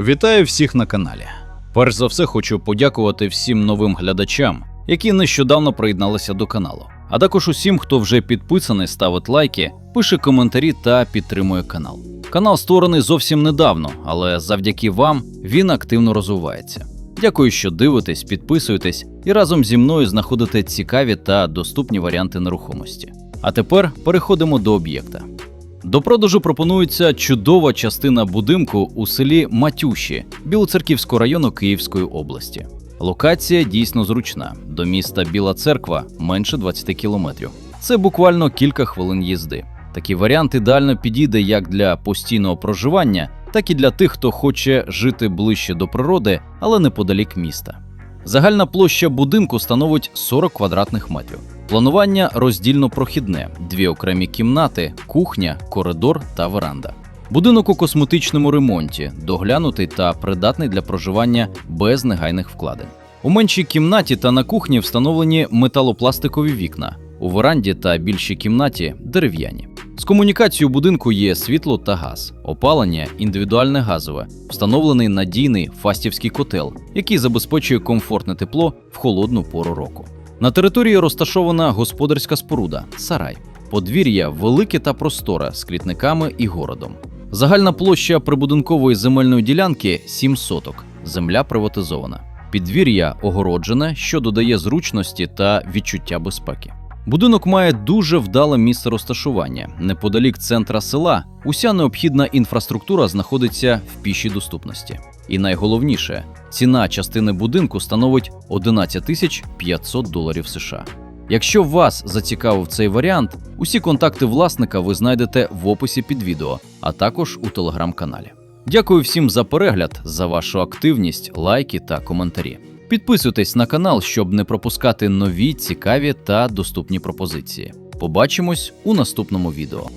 Вітаю всіх на каналі. Перш за все, хочу подякувати всім новим глядачам, які нещодавно приєдналися до каналу, а також усім, хто вже підписаний, ставить лайки, пише коментарі та підтримує канал. Канал створений зовсім недавно, але завдяки вам він активно розвивається. Дякую, що дивитесь, підписуєтесь і разом зі мною знаходите цікаві та доступні варіанти нерухомості. А тепер переходимо до об'єкта. До продажу пропонується чудова частина будинку у селі Матюші Білоцерківського району Київської області. Локація дійсно зручна. До міста Біла Церква менше 20 кілометрів. Це буквально кілька хвилин їзди. Такий варіант ідеально підійде як для постійного проживання, так і для тих, хто хоче жити ближче до природи, але неподалік міста. Загальна площа будинку становить 40 квадратних метрів. Планування роздільно прохідне: дві окремі кімнати, кухня, коридор та веранда. Будинок у косметичному ремонті, доглянутий та придатний для проживання без негайних вкладень. У меншій кімнаті та на кухні встановлені металопластикові вікна, у веранді та більшій кімнаті дерев'яні. З комунікацією будинку є світло та газ, опалення індивідуальне газове, встановлений надійний фастівський котел, який забезпечує комфортне тепло в холодну пору року. На території розташована господарська споруда сарай, подвір'я велике та просторе з квітниками і городом. Загальна площа прибудинкової земельної ділянки 7 соток. Земля приватизована. Підвір'я огороджене, що додає зручності та відчуття безпеки. Будинок має дуже вдале місце розташування. Неподалік центра села уся необхідна інфраструктура знаходиться в пішій доступності. І найголовніше, ціна частини будинку становить 11 тисяч 500 доларів США. Якщо вас зацікавив цей варіант, усі контакти власника ви знайдете в описі під відео, а також у телеграм-каналі. Дякую всім за перегляд, за вашу активність, лайки та коментарі. Підписуйтесь на канал, щоб не пропускати нові, цікаві та доступні пропозиції. Побачимось у наступному відео.